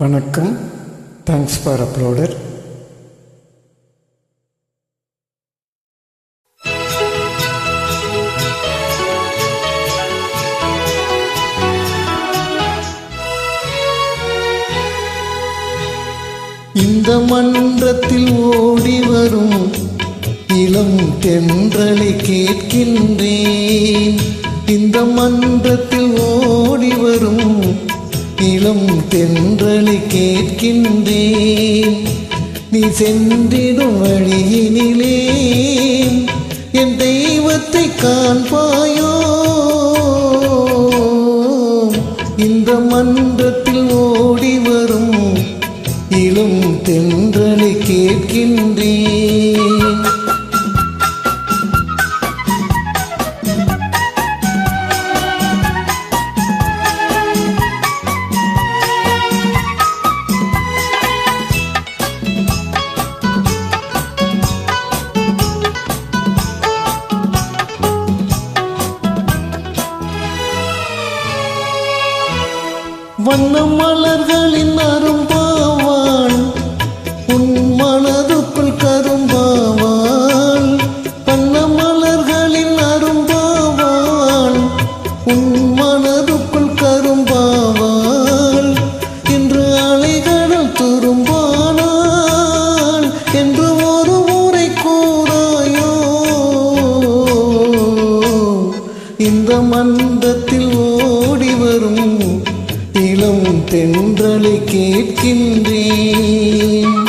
வணக்கம். Thanks for uploader இந்த மன்றத்தில் ஓடி வரும் இளம் தென்றலை கேட்கின்றேன். இந்த மன்றத்தில் ஓடி வரும் இளம் தென்றலை கேட்கின்றேன். நீ சென்றிடும் வழியினிலே என் தெய்வத்தை காண்பாயோ? இந்த மன்றத்தில் ஓடி வரும் இளம் தென்றலை கேட்கின்றேன். வண்ண மலர்களின் அரும்பாவாள் உன் மனதுக்குள் கரும்பாவாள். வண்ண மலர்களின் அரும்பாவாள் உன் மனதுக்குள் கரும்பாவாள். இன்று அலைகடல் துரும்பானாள் என்று ஒரு முறை கூறாயோ. இந்த மந்தத்தில் ஓ தென்றலை கேட்கின்றேன்.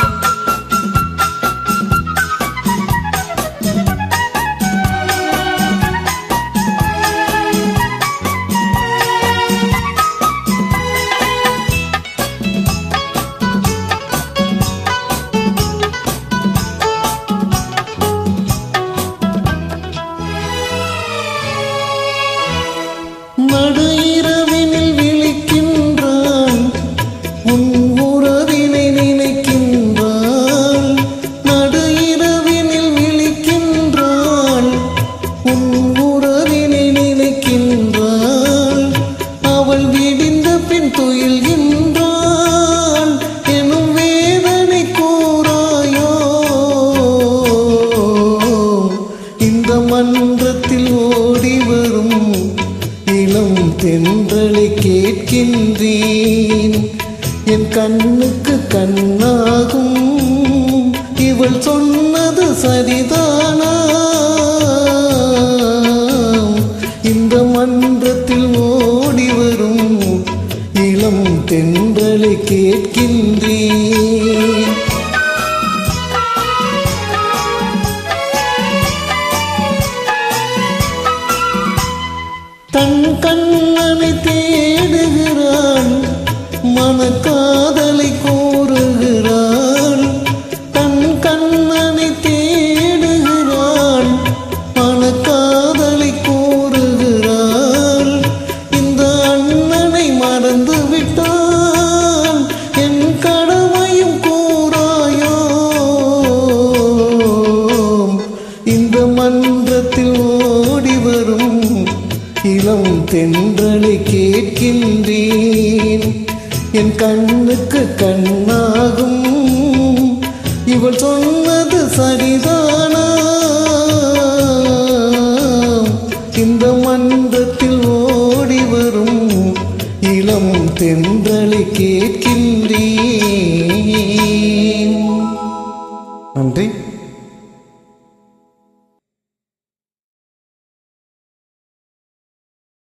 கேட்கின்றேன் என் கண்ணுக்கு கண்ணாகும். இவள் சொன்னது சரிதானா? இந்த மன்றத்தில் ஓடி வரும் இளம் தென்றலை கேட்கின்றேன். தன் கண்ணனை தே இளம் தென்றலை கேட்கின்றேன். என் கண்ணுக்கு கண்ணாகும். இவள் சொன்னது சரிதானா? இந்த மன்றத்தில் ஓடி வரும் இளம் தென்றலை கேட்கின்றேன். நன்றி.